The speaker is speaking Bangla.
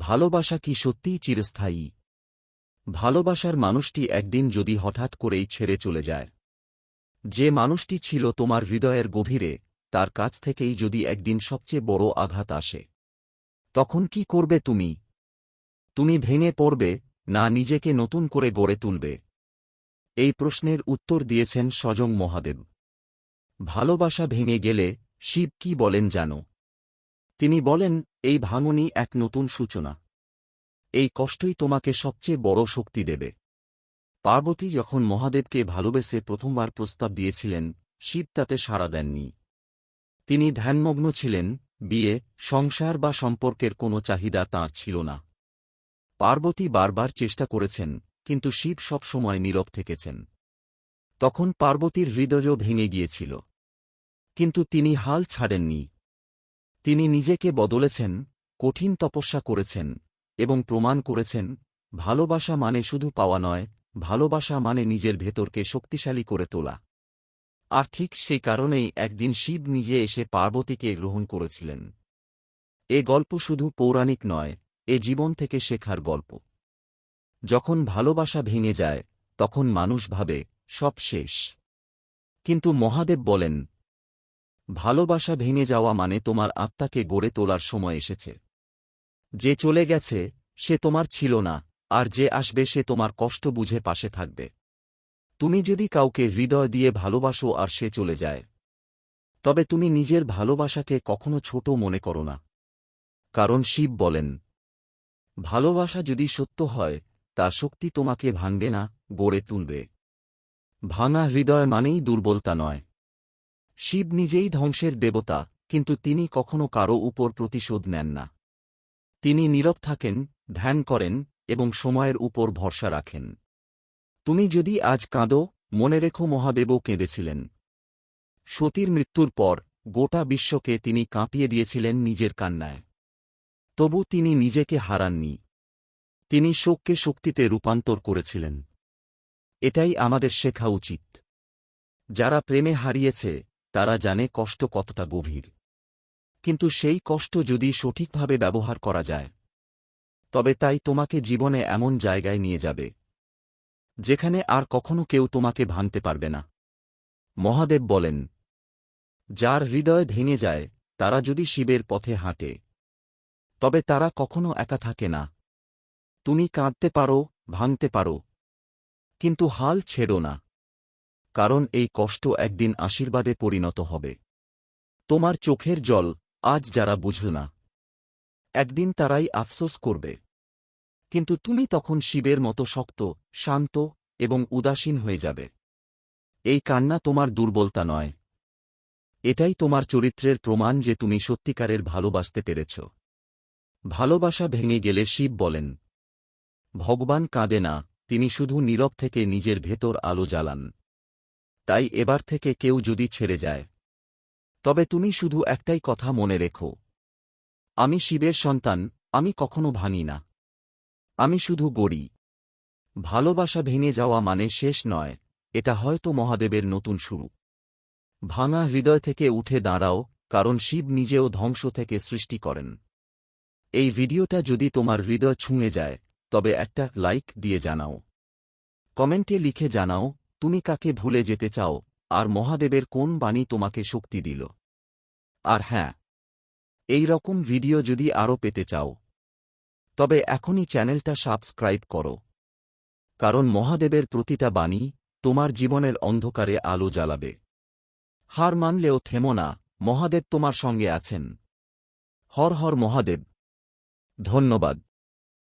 ভালোবাসা কি সত্যিই চিরস্থায়ী? ভালোবাসার মানুষটি একদিন যদি হঠাৎ করেই ছেড়ে চলে যায়। যে মানুষটি ছিল তোমার হৃদয়ের গভীরে, তার কাছ থেকেই যদি একদিন সবচেয়ে বড় আঘাত আসে। তখন কি করবে তুমি? তুমি ভেঙে পড়বে, না নিজেকে নতুন করে গড়ে তুলবে? এই প্রশ্নের উত্তর দিয়েছেন সজং মহাদেব। ভালোবাসা ভেঙে গেলে শিব কি বলেন জানো? তিনি বলেন এই ভাঙনই এক নতুন সূচনা। এই কষ্টই তোমাকে সবচেয়ে বড় শক্তি দেবে। পার্বতী যখন মহাদেবকে ভালোবেসে প্রথমবার প্রস্তাব দিয়েছিলেন, শিব তাতে সাড়া দেননি। তিনি ধ্যানমগ্ন ছিলেন, বিয়ে, সংসার বা সম্পর্কের কোনো চাহিদা তাঁর ছিল না। পার্বতী বারবার চেষ্টা করেছেন, কিন্তু শিব সবসময় নীরব থেকেছেন। তখন পার্বতীর হৃদয়ও ভেঙে গিয়েছিল। কিন্তু তিনি হাল ছাড়েননি। তিনি নিজেকে বদলেছেন, কঠিন তপস্যা করেছেন, এবং প্রমাণ করেছেন, ভালোবাসা মানে শুধু পাওয়া নয়, ভালোবাসা মানে নিজের ভেতরকে শক্তিশালী করে তোলা। আর ঠিক সেই কারণেই একদিন শিব নিজে এসে পার্বতীকে গ্রহণ করেছিলেন। এ গল্প শুধু পৌরাণিক নয়, এ জীবন থেকে শেখার গল্প। যখন ভালোবাসা ভেঙে যায়, তখন মানুষ ভাবে, সব শেষ। কিন্তু মহাদেব বলেন ভালোবাসা ভেঙে যাওয়া মানে তোমার আত্মাকে গড়ে তোলার সময় এসেছে। যে চলে গেছে, সে তোমার ছিল না, আর যে আসবে সে তোমার কষ্ট বুঝে পাশে থাকবে। তুমি যদি কাউকে হৃদয় দিয়ে ভালোবাসো আর সে চলে যায়, তবে তুমি নিজের ভালোবাসাকে কখনো ছোট মনে করো না। কারণ শিব বলেন, ভালোবাসা যদি সত্য হয় তা শক্তি তোমাকে ভাঙবে না, গড়ে তুলবে। ভাঙা হৃদয় মানেই দুর্বলতা নয়। শিব নিজেই ধ্বংসের দেবতা, কিন্তু তিনি কখনো কারও উপর প্রতিশোধ নেন না। তিনি নীরব থাকেন, ধ্যান করেন, এবং সময়ের উপর ভরসা রাখেন। তুমি যদি আজ কাঁদো, মনে রেখো মহাদেবও কেঁদেছিলেন। সতীর মৃত্যুর পর, গোটা বিশ্বকে তিনি কাঁপিয়ে দিয়েছিলেন নিজের কান্নায়। তবু তিনি নিজেকে হারাননি। তিনি শোককে শক্তিতে রূপান্তর করেছিলেন। এটাই আমাদের শেখা উচিত। যারা প্রেমে হারিয়েছে তারা জানে কষ্ট কতটা গভীর। কিন্তু সেই কষ্ট যদি সঠিকভাবে ব্যবহার করা যায়, তবে তাই তোমাকে জীবনে এমন জায়গায় নিয়ে যাবে, যেখানে আর কখনো কেউ তোমাকে ভাঙতে পারবে না। মহাদেব বলেন, যার হৃদয় ভেঙে যায়, তারা যদি শিবের পথে হাঁটে, তবে তারা কখনো একা থাকে না। তুমি কাঁদতে পারো, ভাঙতে পারো, কিন্তু হাল ছেড়ো না। কারণ এই কষ্ট একদিন আশীর্বাদে পরিণত হবে। তোমার চোখের জল আজ যারা বুঝল না, একদিন তারাই আফসোস করবে। কিন্তু তুমি তখন শিবের মতো শক্ত, শান্ত এবং উদাসীন হয়ে যাবে। এই কান্না তোমার দুর্বলতা নয়। এটাই তোমার চরিত্রের প্রমাণ যে তুমি সত্যিকারের ভালোবাসতে পেরেছ। ভালোবাসা ভেঙে গেলে শিব বলেন, ভগবান কাঁদে না, তিনি শুধু নীরব থেকে নিজের ভেতর আলো জ্বালান। তাই এবার থেকে কেউ যদি ছেড়ে যায়। তবে তুমি শুধু একটাই কথা মনে রেখো। আমি শিবের সন্তান, আমি কখনো ভাঙি না। আমি শুধু গড়ি। ভালোবাসা ভেঙে যাওয়া মানে শেষ নয়, এটা হয়তো মহাদেবের নতুন শুরু। ভাঙা হৃদয় থেকে উঠে দাঁড়াও, কারণ শিব নিজেও ধ্বংস থেকে সৃষ্টি করেন। এই ভিডিওটা যদি তোমার হৃদয় ছুঁয়ে যায়, তবে একটা লাইক দিয়ে জানাও। কমেন্টে লিখে জানাও তুমি কাকে ভুলে যেতে চাও, আর মহাদেবের কোন বাণী তোমাকে শক্তি দিল? আর হ্যাঁ এই রকম ভিডিও যদি আরও পেতে চাও, তবে এখনই চ্যানেলটা সাবস্ক্রাইব করো। কারণ মহাদেবের প্রতিটা বাণী তোমার জীবনের অন্ধকারে আলো জ্বালাবে। হার মানলেও থেমো না, মহাদেব তোমার সঙ্গে আছেন। হর হর মহাদেব। ধন্যবাদ।